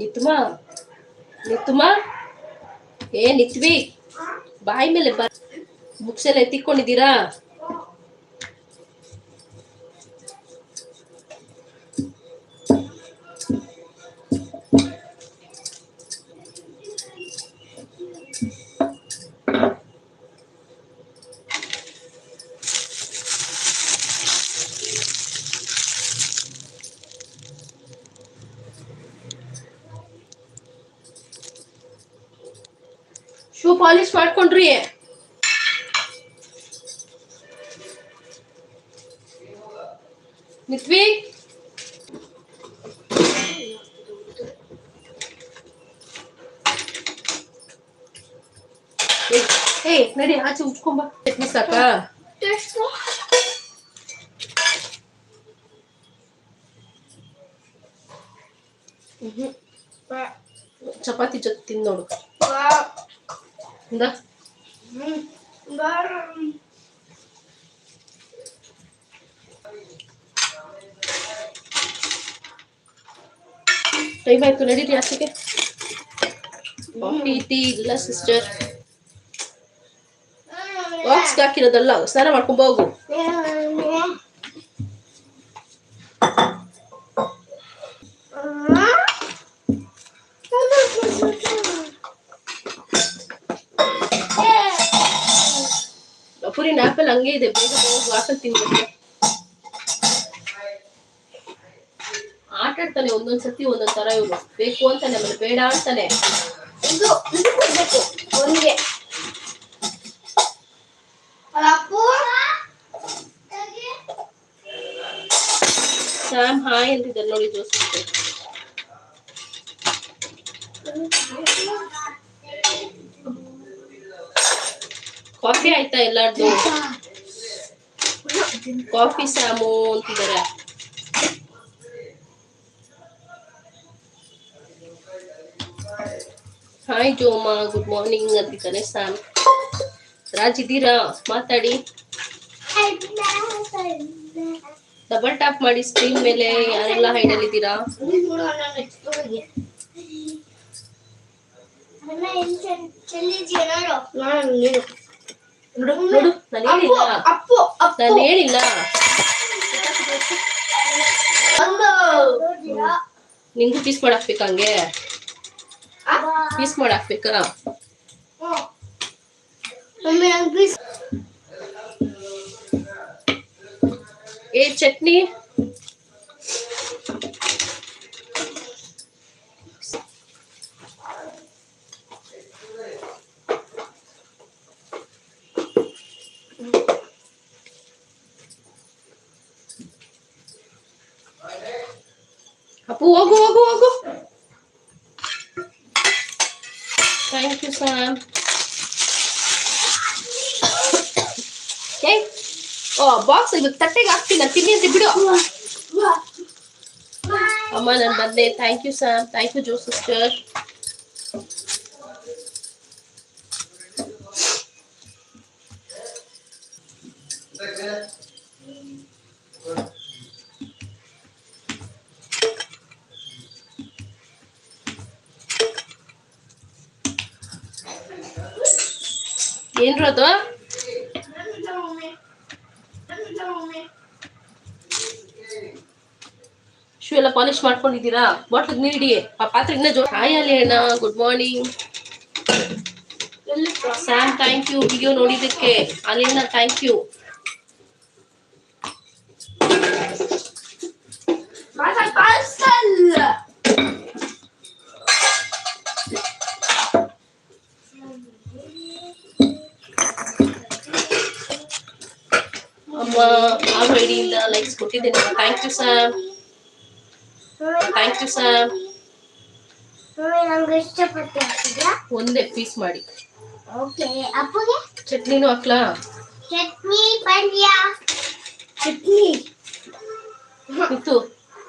ನಿತ್ಮ ನಿತ್ಮ? ಏ ನಿತ್ವಿ ಬಾಯಿ ಮೇಲೆ ಬುಕ್ಸ್ ಎಲ್ಲ ಎತ್ತಿಕೊಂಡಿದ್ದೀರಾ? ಪಾಲಿಶ್ ಮಾಡ್ಕೊಂಡ್ರಿ ನಿತ್ವಿ ಏ- ಏ ನಡಿ ಆಚೆ ಉಚ್ಕೊಂಬ ಚಟ್ನಿ ಸಾಕಾ ಮ್ಹೂ. ಚಪಾತಿ ಜೊತೆ ತಿಂದ್ ನೋಡು ಇಂದ ಟೈಮ್ ಆಯ್ತು ನಡೀರಿ ಆಚೆಗೆ ಕಾಫಿ ಟೀ ಇಲ್ಲ ಸಿಸ್ಟರ್ ಬಾಕ್ಸ್ಗೆ ಹಾಕಿರೋದಲ್ಲ ಸ್ನಾನ ಮಾಡ್ಕೊಂಡ್ ಹೋಗು ಪುರಿನ ಆಪಲ್ ಹಂಗೆ ಇದೆ. ಬೇಗ ಹೋಗು ಆಪಲ್ ತಿನ್ಬೇಕು. ಆಟ ಆಡ್ತಾನೆ ಒಂದೊಂದ್ ಸತಿ ಒಂದೊಂದ್ ತರ ಇವ್ರು ಬೇಕು ಅಂತಾನೆ ಆಮೇಲೆ ಬೇಡ ಅಂತಾನೆ. ಇದು ಇದು ಕೊಡ್ಬೇಕು ಅವನಿಗೆ ಸ್ಯಾಮ್ ಹಾಯ್ ಅಂತಿದ್ದಾರೆ ನೋಡಿ ಜೋಸಿ ಕಾಫಿ ಆಯ್ತಾ ಎಲ್ಲಾರ್ದು? ಕಾಫಿ ಸಾಮು ಅಂತಿದ್ದಾರೆ. ಹಾಯ್ ಜೋಮಾ. ಗುಡ್ ಮಾರ್ನಿಂಗ್ ಅಂತಿದ್ದಾನೆ ಸ್ಯಾಮ್ ರಾಜ್ ಇದ್ದೀರಾ ಮಾತಾಡಿ. ಡಬಲ್ ಟ್ಯಾಪ್ ಮಾಡಿ ಸ್ಕ್ರೀನ್ ಮೇಲೆ ಯಾರೆಲ್ಲ ಹೈಡಲ್ ಇದ್ದೀರಾ ನೋಡು ನೋಡು ನಾನು ಹೇಳಿಲ್ಲ ಅಪ್ಪು ಅಪ್ಪು. ನಾನು ಹೇಳಿಲ್ಲ ನಿಂಗೂ ಪೀಸ್ ಮಾಡಿ ಹಾಕ್ಬೇಕಾ ಹಂಗೆ? ಪೀಸ್ ಏ ಚಟ್ನಿ? ಅಪ್ಪು ಹೋಗು ಹೋಗು ಹೋಗು ಥ್ಯಾಂಕ್ ಯು ಸ್ಯಾಮ್ ಏ ಓ ಬಾಕ್ಸ್ ಇವತ್ತು ತಟ್ಟೆಗೆ ಹಾಕ್ತೀನಿ ನಾನು ತಿನ್ನಿ ಅಂತ ಬಿಡು ಅಮ್ಮ ನಾನು ಬಂದೆ thank you Sam thank you Jo sister ಏನ್ರು ಅದು ಶೂ ಎಲ್ಲ ಪಾಲಿಶ್ ಮಾಡ್ಕೊಂಡಿದ್ದೀರಾ ಬಾಟ್ಲಿಗೆ ನೀಡಿ ಆ ಪಾತ್ರೆ ಇನ್ನ ಜೋ ಹಾಯ್ ಅಲ್ಲಿ ಅಣ್ಣ good morning Sam thank you video ನೋಡಿದ್ದಕ್ಕೆ ಅಲ್ಲಿನ ಥ್ಯಾಂಕ್ ಯು ಅಮ್ಮ ಇಂದ ಲೈಕ್ಸ್ ಕೊಟ್ಟಿದ್ದೇನೆ. Thank you Sam thank you Sam ಒಂದೇ ಪೀಸ್ ಮಾಡಿ. ಓಕೆ ಅಪ್ಪುಗೆ? ಚಟ್ನಿನೂ ಹಾಕ್ಲಾ? ಚಟ್ನಿ ಪಲ್ಯ ಚಟ್ನಿ? ಇತ್ತು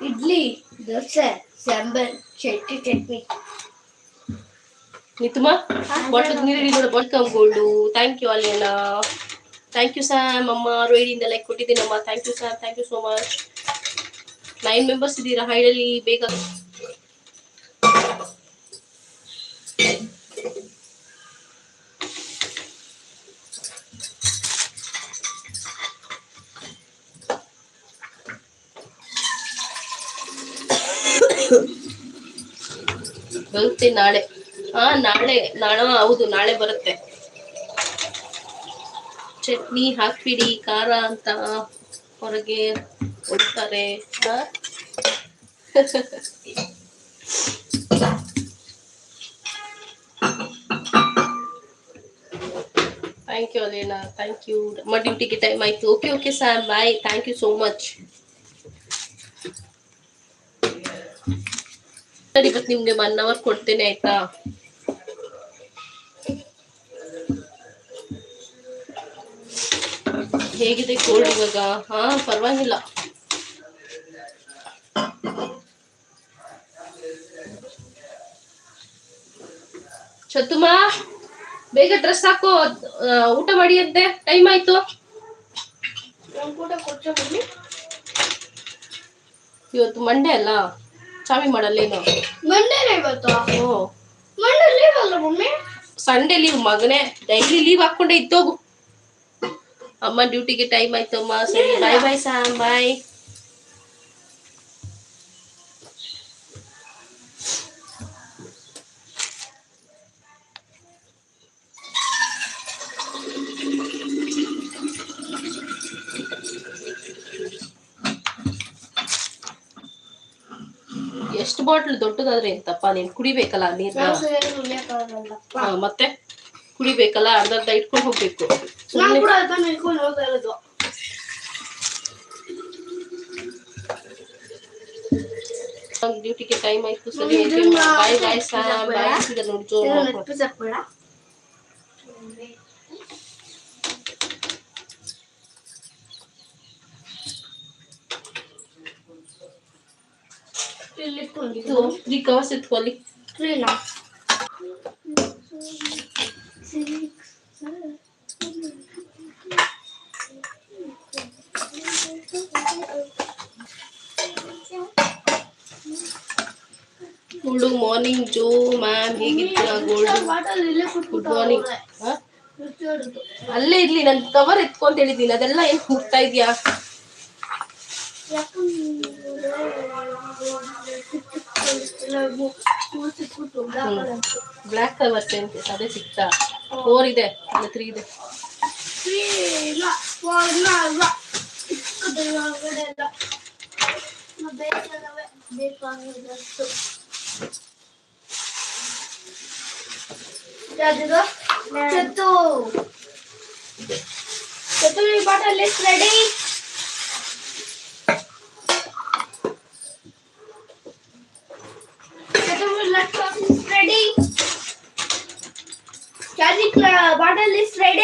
ಇಡ್ಲಿ ದೋಸೆ ಸಾಂಬಾರ್ ಚಟ್ನಿ ಚಟ್ನಿ. ನಿತುಮ ಬಾಟ್ಲಿಗೆ ನೀರು ಬಾಟ್ಕಮ್ ಗೋಲ್ಡು ಥ್ಯಾಂಕ್ ಯು ಅಲ್ಲಿಯಲ್ಲ ಥ್ಯಾಂಕ್ ಯು ಸ್ಯಾಮ್ ಅಮ್ಮ ರೋಹಿಡಿಯಿಂದ like ಕೊಟ್ಟಿದ್ದೀನಮ್ಮ thank you Sam thank you so much nine members ಇದ್ದೀರಾ ಹೈಡಲ್ಲಿ ಬೇಗ ಬರುತ್ತೆ ನಾಳೆ. ಹಾ ನಾಳೆ ನಾಳೆ, ಹೌದು, ನಾಳೆ ಬರುತ್ತೆ. ಚಟ್ನಿ ಹಾಕ್ಬಿಡಿ ಖಾರ ಅಂತ ಹೊರಗೆ ಕೊಡ್ತಾರೆ ಹಾ? Thank you Alena thank you ನಮ್ಮ ಡ್ಯೂಟಿಗೆ ಟೈಮ್ ಆಯ್ತು okay okay Sam bye thank you so much sir ಇವತ್ತು ನಿಮ್ಗೆ ಒನ್ ಅವರ್ ಕೊಡ್ತೇನೆ ಆಯ್ತಾ ಹೇಗಿದೆ ಕೋಲ್ಡ್ ಇವಾಗ? ಹಾ ಪರವಾಗಿಲ್ಲ. ಚತುಮ ಬೇಗ ಡ್ರೆಸ್ ಹಾಕೋ ಊಟ ಮಾಡಿ ಅಂತೆ. ಟೈಮ್ ಆಯ್ತು. ಇವತ್ತು ಮಂಡೇ ಅಲ್ಲ? ಚಾವಿ ಮಾಡಲ್ಲೇನು? ಮಂಡೇನೆ ಇವತ್ತು? ಓ. ಮಂಡೇ ಲೀವ್ ಅಲ್ಲ ಮಮ್ಮಿ? ಸಂಡೇ ಲೀವ್ ಮಗನೇ. ಡೈಲಿ ಲೀವ್ ಹಾಕೊಂಡೆ ಇದ್ದೋಗು. ಅಮ್ಮ ಡ್ಯೂಟಿಗೆ ಟೈಮ್ ಆಯ್ತು ಅಮ್ಮ ಸರಿ ಬಾಯ್ ಬಾಯ್ ಸಾಮ್ ಬಾಯ್ ಎಷ್ಟು ಬಾಟ್ಲ್ ದೊಡ್ಡದಾದ್ರೆ ಎಂತಪ್ಪ ನೀನ್ ಕುಡಿಬೇಕಲ್ಲ ನೀರ್ನ? ಮತ್ತೆ? ಕುಡಿಬೇಕಲ್ಲ ಅರ್ಧ ಅರ್ಧ ಇಟ್ಕೊಂಡು ಹೋಗ್ಬೇಕು. ನಾನು ಸುಮ್ನೆ ಕೂಡ ಅದನ್ನ ಇಟ್ಕೊಂಡು ಹೋಗ್ತಾ ಇರೋದು ಡ್ಯೂಟಿಗೆ ಟೈಮ್ ಆಯ್ತು ಸರಿ ಮಮ್ಮಿ, ಇದನ್ನ ಬಾಯ್ ಬಾಯ್ ಹಾಕ್ಬಿಡ? ಸ್ಯಾಮ್ ಬಾಯ್ ಸಿಗ ನೋಡಿ ಜೋರ್ ಇದನ್ನ ಮಾಡ್ಕೊ. ಎತ್ಬಿಟ್ಟು ಹಾಕ್ಬೇಡ. ಇಲ್ಲಿ ಇದು ಇಟ್ಕೊಂಡಿದ್ದು. ತ್ರೀ ಕವರ್ಸ್ ಎತ್ಕೊಳ್ಳಿ ಕ್ಲೀನಾ? ಗುಡ್ ಮಾರ್ನಿಂಗ್ ಜೋ ಮ್ಯಾಮ್ ಹೇಗಿತ್ತು ಗೋಲ್ಡ್ ಗುಡ್ ಮಾರ್ನಿಂಗ್. ಅಲ್ಲೇ ಇರ್ಲಿ ನನ್ ಕವರ್ ಎತ್ಕೊಂತ ಹೇಳಿದ್ದೀನಿ ಅದೆಲ್ಲ ಏನ್ ಹೋಗ್ತಾ ಇದ್ಯಾ? ಬ್ಲಾಕ್ ಕವರ್ ಅಂತ ಅದೇ ಸಿಕ್ತಾ ಫೋರ್ ಇದೆ ಅಲ್ಲ ತ್ರೀ ಇದೆ ಇಲ್ಲ ಇಲ್ಲ ಇಲ್ಲ ಚಿಕ್ಕದು ಒಳಗಡೆ ಇಲ್ಲ ಬೇಕಾದವೆ ಬೇಕಾದಷ್ಟು Candy Club, is list ready?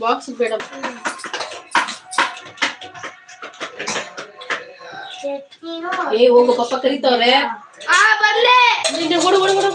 Box పెడం ఏ ఒక్క పక్క కరితావే ఆ బర్లే నిన్ను గుడు గుడు గుడు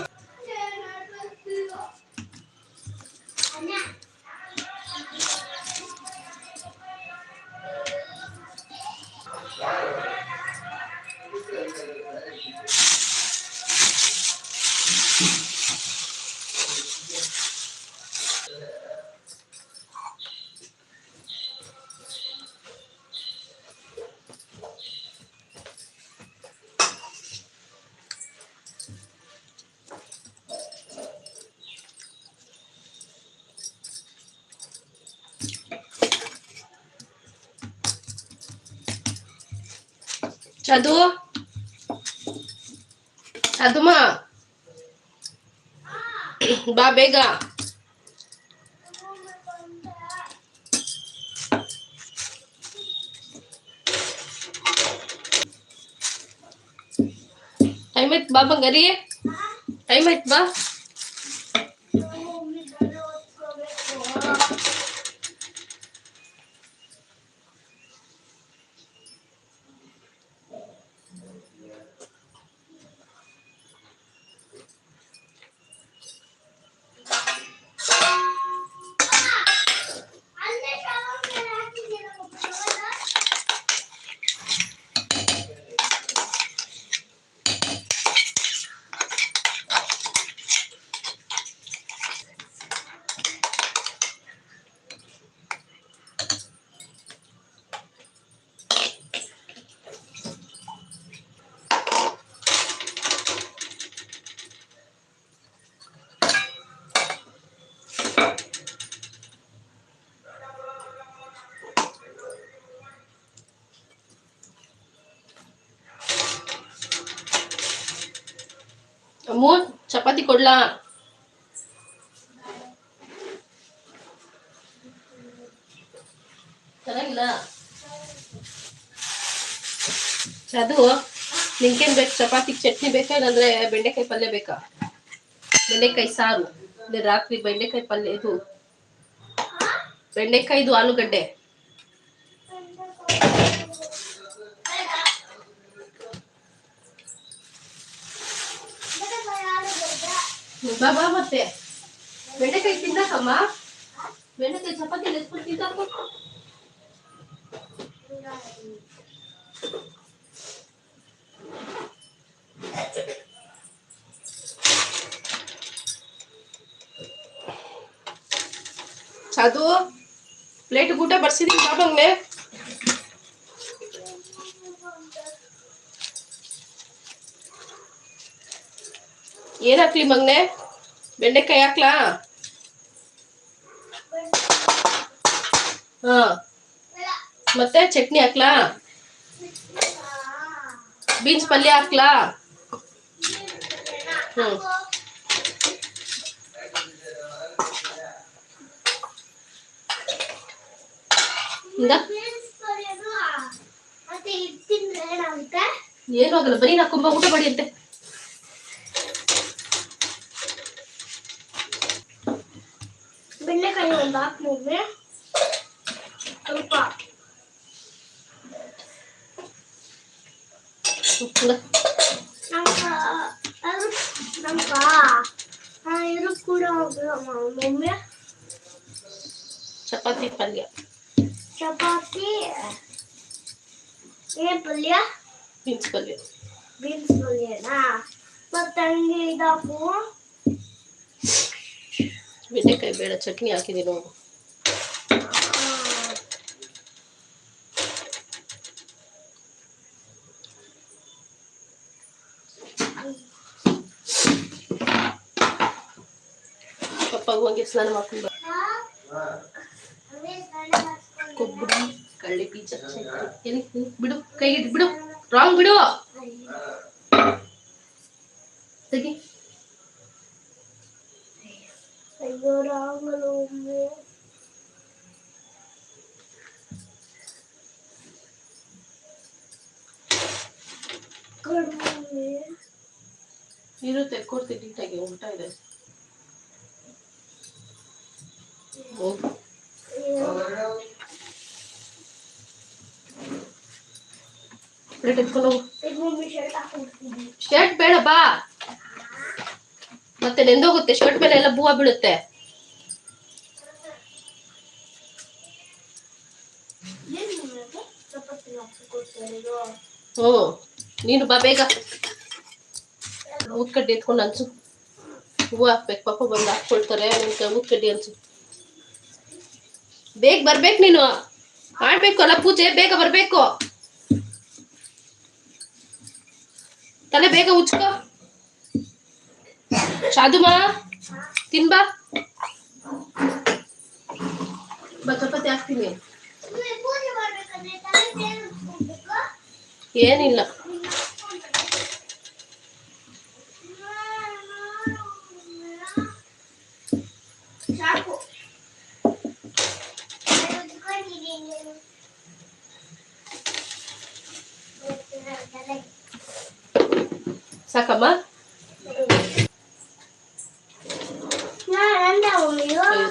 satu. Satu mah babega Ayo, it ba bang gari? Ayo, it ba? ಅಮ್ಮು ಚಪಾತಿ ಕೊಡ್ಲಾ? ಚೆನ್ನಾಗಿಲ್ಲ. ಅದು ನಿಂಕೇನ್ ಬೇಕು? ಚಪಾತಿ, ಚಟ್ನಿ ಬೇಕಾ? ಇಲ್ಲಾಂದ್ರೆ ಬೆಂಡೆಕಾಯಿ ಪಲ್ಯ ಬೇಕಾ? ಬೆಂಡೆಕಾಯಿ ಸಾರು. ರಾತ್ರಿ ಬೆಂಡೆಕಾಯಿ ಪಲ್ಯ ಇದು. ಬೆಂಡೆಕಾಯಿದು ಆಲೂಗಡ್ಡೆ. ಬಾ ಬಾ ಮತ್ತೆ ಬೆಂಡೆಕಾಯಿ ತಿನ್ನಕಮ್ಮ ಬೆಂಡೆಕಾಯಿ ಚಪಾತಿ ನೆಸ್ಕೊಂಡು ತಿಂತಾಕ ಅದು ಪ್ಲೇಟ್ ಊಟ ಬರ್ಸಿದೀನಿ ಬಾಬಂಗ್ನೆ ಏನ್ ಹಾಕ್ಲಿ ಮಗ್ನೆ ಬೆಂಡೆಕಾಯಿ ಹಾಕ್ಲಾ ಹಾ ಮತ್ತೆ ಚಟ್ನಿ ಹಾಕ್ಲಾ ಬೀನ್ಸ್ ಪಲ್ಯ ಹಾಕ್ಲಾ ಹ್ಮ್ ಇಂದ ಮತ್ತೆ ಇದು ತಿಂದ್ರೆ ಏನಾಗುತ್ತೆ ಏನು ಆಗಲ್ಲ ಬರೀ ನಾಕೊಂಬ ಊಟ ಮಾಡಿ ಅಂತೆ ಬೆಂಡೆಕಾಯಿ ಒಂದು ಹಾಕ್ಮೇಲೆ ಸ್ವಲ್ಪ ಇಂದ. ನಮ್ಗ ಅದು ನಮ್ಗ ಆ, ಇದು ಕೂಡ ಮಮ್ಮಿ ಚಪಾತಿ ಪಲ್ಯ ಚಪಾತಿ ಏನ್ ಪಲ್ಯ ಬೀನ್ಸ್ ಪಲ್ಯ ಬೀನ್ಸ್ ಪಲ್ಯನಾ ಮತ್ತೆ ಹಂಗೆ ಇದಾಕು ಬೆಂಡೆಕಾಯಿ ಬೇಡ ಚಟ್ನಿ ಹಾಕಿದ್ದೀನಿ ನೋಡು. ಪಪ್ಪ ಹೋಗಿ ಸ್ನಾನ ಮಾಡ್ಕೊಂಡು. ಕೊಬ್ಬರಿ ಕಳ್ಳಿ ಬೀಜ? ಬಿಡು. ಕೈ ಬಿಡು. ರಾಂಗ್ ಬಿಡು. ತೆಗಿ. ಅಯ್ಯೋ ರಾಮಲು ಒಮ್ಮೆ ಕಡಿಮೆ ಇರುತ್ತೆ ಕೊಡ್ತೀನಿ ನೀಟಾಗಿ ಊಟ ಇದೆ ಹೋಗು ಪ್ಲೇಟ್ ಎತ್ಕೊಂಡು ಹೋಗು ಈಗ ಮಮ್ಮಿ ಶರ್ಟ್ ಹಾಕ್ಬಿಡ್ತೀನಿ ಶರ್ಟ್ ಬೇಡ ಬಾ ಮತ್ತೆ ನೆಂದೋಗುತ್ತೆ ಶರ್ಟ್ ಮೇಲೆ ಎಲ್ಲ ಬೂವ ಬೀಳುತ್ತೆ. ಹ್ಮ್ ನೀನು ಬಾ ಬೇಗ. ಊದ್ಕಡ್ಡಿ ಎತ್ಕೊಂಡು ಅನ್ಸು. ಹೂವು ಹಾಕ್ಬೇಕು ಪಾಪ ಬಂದು ಹಾಕ್ಕೊಳ್ತಾರೆ ಊದ್ಕಡ್ಡಿ ಅನ್ಸು. ಬೇಗ ಬರ್ಬೇಕು ನೀನು. ಮಾಡ್ಬೇಕು ಅಲ್ಲ ಪೂಜೆ ಬೇಗ ಬರ್ಬೇಕು. ತಲೆ ಬೇಗ ಉಚ್ಕೋ Shadu ma? Tin ba? Ba ka pati akin yun? Iyan yun lang.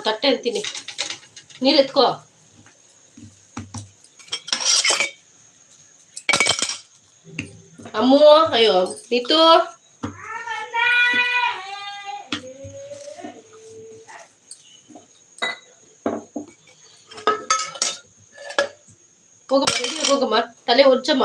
ತಟ್ಟೆ ಅಂತೀನಿ. ನೀರು ಎತ್ಕೋ. ಅಮ್ಮು ಅಯ್ಯೋ ನೀತು. ಹೋಗಮ್ಮ ಹೋಗಮ್ಮ. ತಲೆ ಒಜ್ಜಮ್ಮ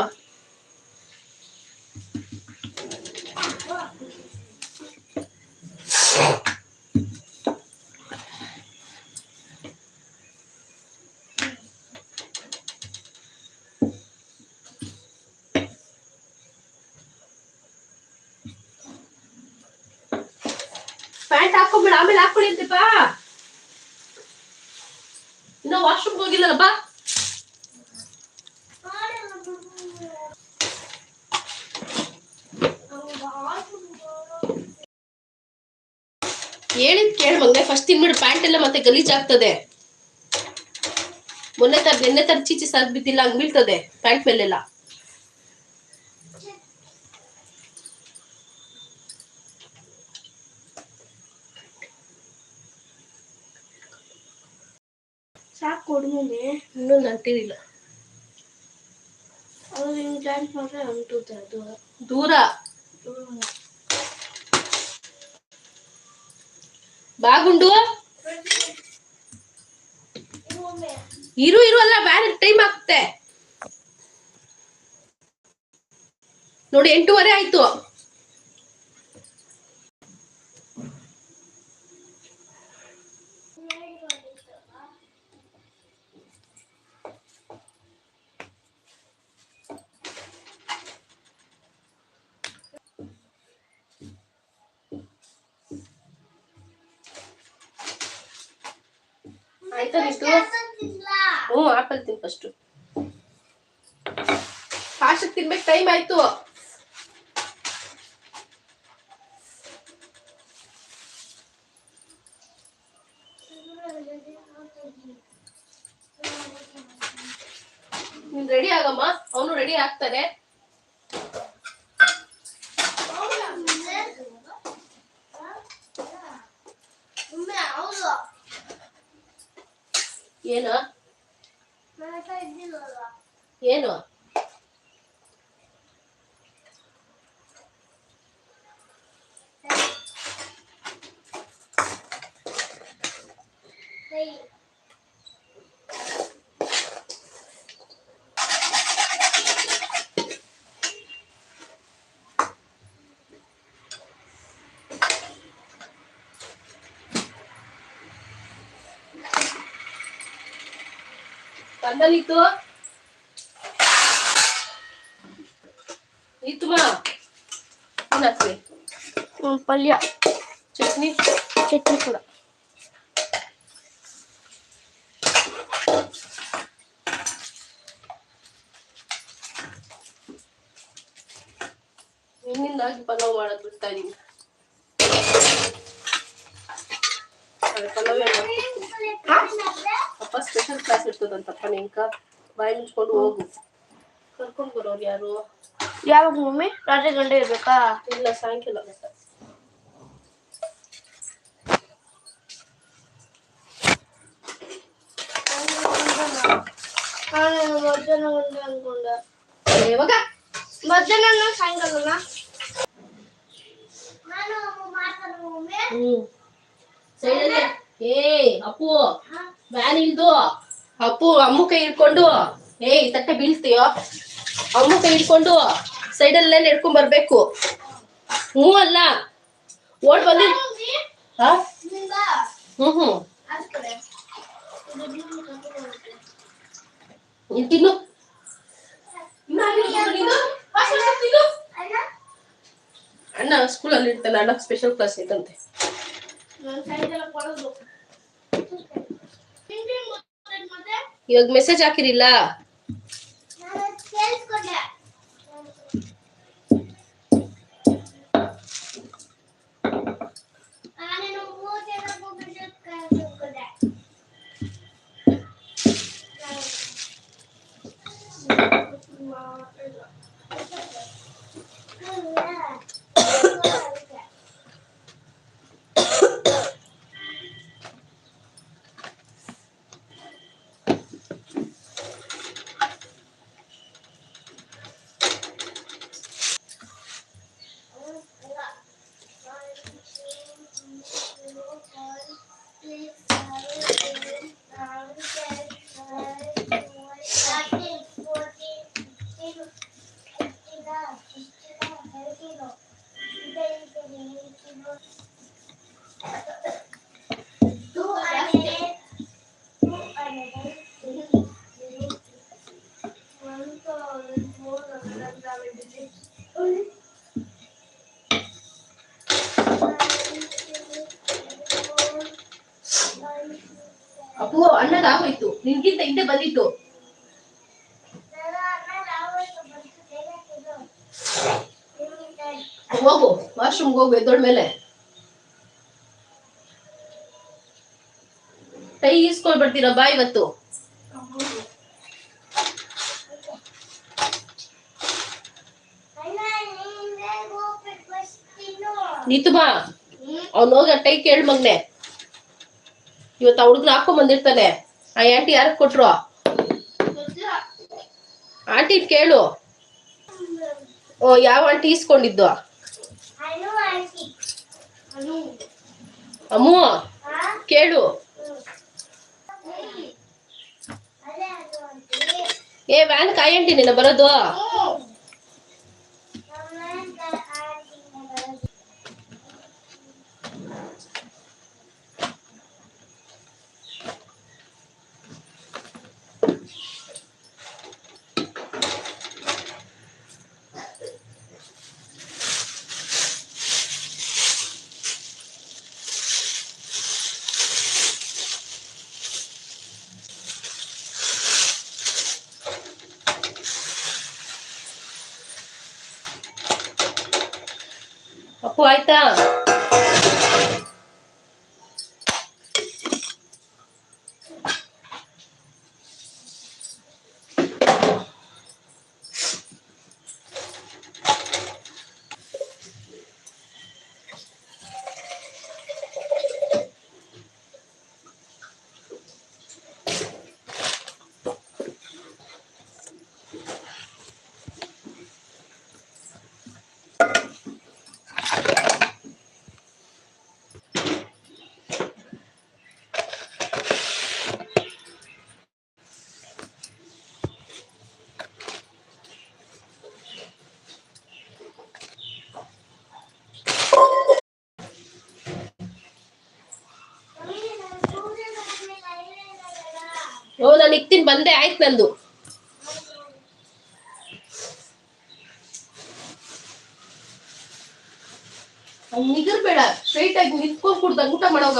ಪ್ಯಾಂಟ್ ಹಾಕೊಂಬಿಡ ಆಮೇಲೆ ಹಾಕೊಳ್ಳಿ ಅಂತೆ ಬಾ ಇನ್ನ ಹೋಗಿಲ್ಲಲ್ಲ ಬಾ ಹೇಳಿದ್ ಕೇಳ ಮಂಗ ಫಸ್ಟ್ ತಿನ್ಬಿಡು. ಪ್ಯಾಂಟ್ ಎಲ್ಲ ಮತ್ತೆ ಗಲೀಜ್ ಆಗ್ತದೆ. ಮೊನ್ನೆ ತರ, ನಿನ್ನೆ ತರ ಚೀಚಿ ಸರ್ ಬಿದ್ದಿಲ್ಲ, ಹಂಗ್ ಬೀಳ್ತದೆ. ಪ್ಯಾಂಟ್ ಮೇಲೆಲ್ಲ. ಸಾಕು ಕೊಡು ಮಮ್ಮಿ ಇನ್ನೂ ನಂಟಿರಿಲ್ಲ ಅದು ನಿನ್ ಜಾಯಿಂಟ್ ಮಾಡ್ರೆ ಅಂಟುತ್ತೆ ಅದು. ದೂರ. ಬಾಗುಂಡು ಇರು ಇರು ಅಲ್ಲ ಬ್ಯಾರೆ ಟೈಮ್ ಆಗ್ತೆ. ನೋಡಿ ಎಂಟೂವರೆ ಆಯ್ತು. ಆಯ್ತಾ ನಿಂತು ಹ್ಞೂ ಆಪಲ್ ತಿನ್ ಫಸ್ಟ್ ಫಾಸ್ಟ್ ತಿನ್ಬೇಕು ಟೈಮ್ ಆಯ್ತು. ನೀನ್ ರೆಡಿ ಆಗಮ್ಮ? ಅವನು ರೆಡಿ ಆಗ್ತಾನೆ. lleno. Pandalito. ಏನ್ ಹಾಕ್ಲಿ ಪಲ್ಯ ಚಟ್ನಿ ಚಟ್ನಿ ಕೂಡ ನಿನ್ನಿಂದಾಗಿ ಪಲಾವ್ ಮಾಡೋದ್ ಬಿಡ್ತಾ ಇದೀನಿ ಅದೇ ಪಲಾವೇ ಮಾಡ್ತಿರ್ತೀನಿ. ಅಪ್ಪ ಸ್ಪೆಷಲ್ ಕ್ಲಾಸ್ ಇರ್ತದಂತಪ್ಪ ನಿಂಕ ಬಾಯಿ ಮುಚ್ಕೊಂಡು ಹೋಗು ಕರ್ಕೊಂಡ್ ಬರೋರು ಯಾರು ಯಾವಾಗ ಮಮ್ಮಿ ರಾತ್ರಿ ಗಂಟೆ ಇರ್ಬೇಕಾ? ಇಲ್ಲ ಸಾಯಂಕಾಲ ಮಧ್ಯಾಹ್ನ ಅನ್ಕೊಂಡೆ ಯಾವಾಗ? ಮಧ್ಯಾಹ್ನ ಸಾಯಂಕಾಲ ಏ ಅಪ್ಪು ಬ್ಯಾನ್ ಇಲ್ದು? ಅಪ್ಪು ಅಮ್ಮು ಕೈ ಇಟ್ಕೊಂಡು ಏ ತಟ್ಟೆ ಬೀಳ್ತೀಯೋ? ಅಮ್ಮು ಕೈ ಹಿಡ್ಕೊಂಡು ಸೈಡಲ್ಲೇ ನಡ್ಕೊಂಡ್ ಬರ್ಬೇಕು. ಹ್ಞೂ ಅಲ್ಲ. ಓಡ್ ಬಂದಿ. ಹ್ಮ್ ಹ್ಮ್. ತಿನ್ನು. ಅಣ್ಣ, ಸ್ಕೂಲಲ್ಲಿ ಇರ್ತಾನೆ ಅಣ್ಣ ಸ್ಪೆಷಲ್ ಕ್ಲಾಸ್ ಐತಂತೆ. ಇವಾಗ ಮೆಸೇಜ್ ಹಾಕಿರಿಲ್ಲ. ಹಿಂದೆ ಬಂದಿತ್ತು ಹೋಗು ವಾಶ್ರೂಮ್ಗೆ ಹೋಗು ಎದ್ದೋಳ ಮೇಲೆ. ಕೈ ಈಸ್ಕೊಂಡ್ ಬರ್ತೀರಾ ಬಾ ಇವತ್ತು. ನೀತು ಬಾ. ಅವ್ನು ಹೋಗ ಟೈ ಕೇಳ್ ಮಗ್ನೆ. ಇವತ್ತು ಆ ಹುಡುಗ್ರು ಹಾಕೊಂಡ್ ಬಂದಿರ್ತಾನೆ. ಆ ಆಂಟಿ ಯಾರ ಕೊಟ್ರು? ಆಂಟಿ ಕೇಳು. ಓ, ಯಾವ ಆಂಟಿ ಇಸ್ಕೊಂಡಿದ್ದು ಅಮ್ಮ ಕೇಳು. ಏ, ವ್ಯಾನ್ ಕಾಯಂಟಿ ನಿನ್ನ ಬರೋದು? 坏蛋。ಇಕ್ತೀನಿ ಬಂದೆ ಆಯ್ತು ನಂದು. ನಿಗರ್ಬೇಡ ಸ್ಟ್ರೈಟ್ ಆಗಿ ನಿಂತ್ಕೊಂಡ್ ಕುಡ್ದಂಗ್ ಊಟ ಮಾಡೋಗ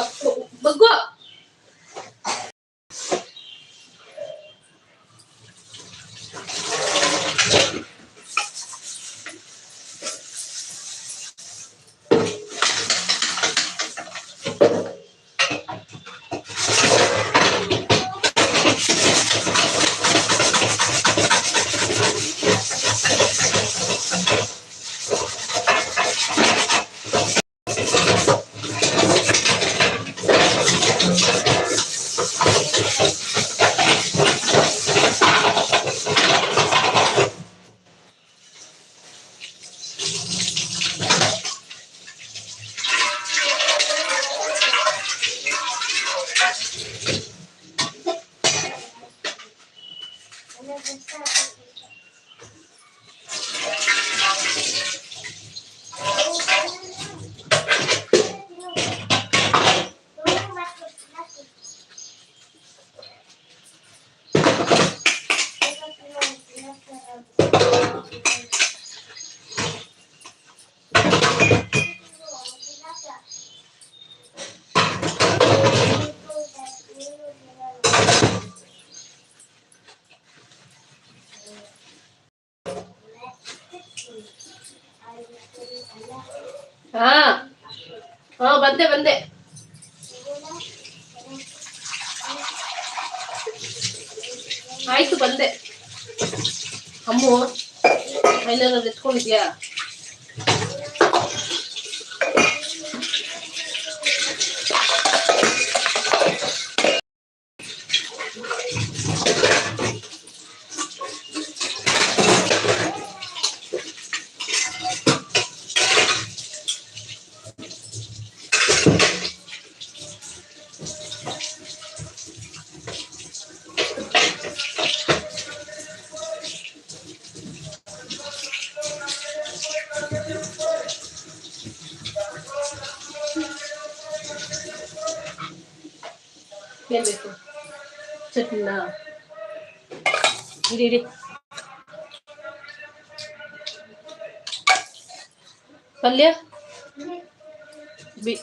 ಪಲ್ಯ.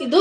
ಇದು